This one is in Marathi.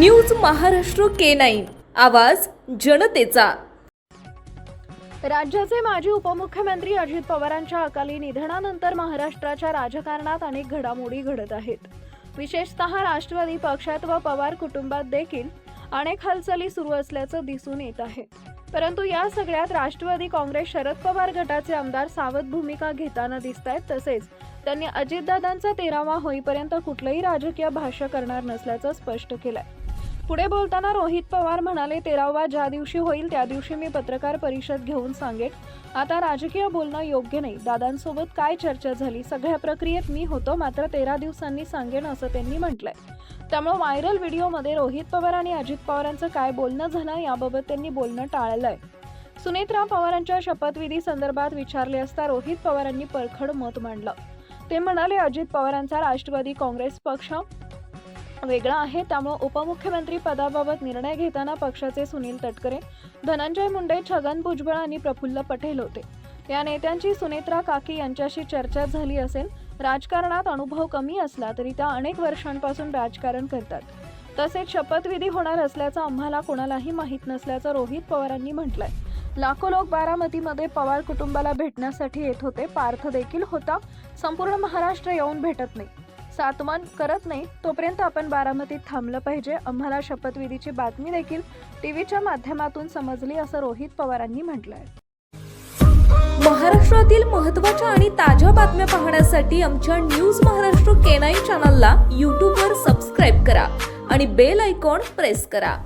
News Maharashtra K nine. आवाज जनतेचा. राज्याचे माजी उपमुख्यमंत्री अजित पवारांच्या अकाली निधनानंतर महाराष्ट्राच्या राजकारणात अनेक घडामोडी घडत आहेत. विशेषतः राष्ट्रवादी पक्षात व पवार कुटुंबात देखील अनेक हालचाली सुरू असल्याचं दिसून येत आहे. परंतु या सगळ्यात राष्ट्रवादी काँग्रेस शरद पवार गटाचे आमदार सावध भूमिका घेताना दिसत आहेत तसेच त्यांनी अजितदादांचा तेरावा होईपर्यंत कुठलंही राजकीय भाष्य करणार नसल्याचं स्पष्ट केलंय. पुढे बोलताना रोहित पवार म्हणाले तेरावा ज्या दिवशी होईल त्या दिवशी मी पत्रकार परिषद घेऊन सांगेन. आता राजकीय बोलणं योग्य नाही. दादांसोबत काय चर्चा झाली? सगळ्या प्रक्रियेत मी होतो मात्र तेरा दिवसांनी सांगेन असं त्यांनी म्हटलंय. त्यामुळे व्हायरल व्हिडिओमध्ये रोहित पवार आणि अजित पवारांचं काय बोलणं झालं याबाबत त्यांनी बोलणं टाळलंय. सुनेत्रा पवारांच्या शपथविधी संदर्भात विचारले असता रोहित पवारांनी परखड मत मांडलं. ते म्हणाले अजित पवारांचा राष्ट्रवादी काँग्रेस पक्ष वेगळा आहे. त्यामुळे उपमुख्यमंत्री पदाबाबत निर्णय घेताना पक्षाचे सुनील तटकरे धनंजय मुंडे छगन भुजबळ आणि प्रफुल्ल पटेल होते. या नेत्यांची सुनेत्रा काकी यांच्याशी चर्चा झाली असेल राजकारणात अनुभव कमी असला तरी त्या अनेक वर्षांपासून राजकारण करतात. तसेच शपथविधी होणार असल्याचं आम्हाला कोणालाही माहीत नसल्याचं रोहित पवारांनी म्हटलंय. लाखो लोक बारामतीमध्ये पवार कुटुंबाला भेटण्यासाठी येत होते. पार्थ देखील होता. संपूर्ण महाराष्ट्र येऊन भेटत नाही. सातमान करत नाही तोपर्यंत आपण बारामतीत थांबलं पाहिजे. आम्हाला शपथविधीची बातमी देखील टीव्हीच्या माध्यमातून समजली असं रोहित पवारांनी म्हटलंय. महाराष्ट्रातील महत्त्वाच्या आणि ताज्या बातम्या पाहण्यासाठी आमच्या न्यूज महाराष्ट्र केनाई चॅनलला यूट्यूबवर सबस्क्राईब करा आणि बेल आयकॉन प्रेस करा.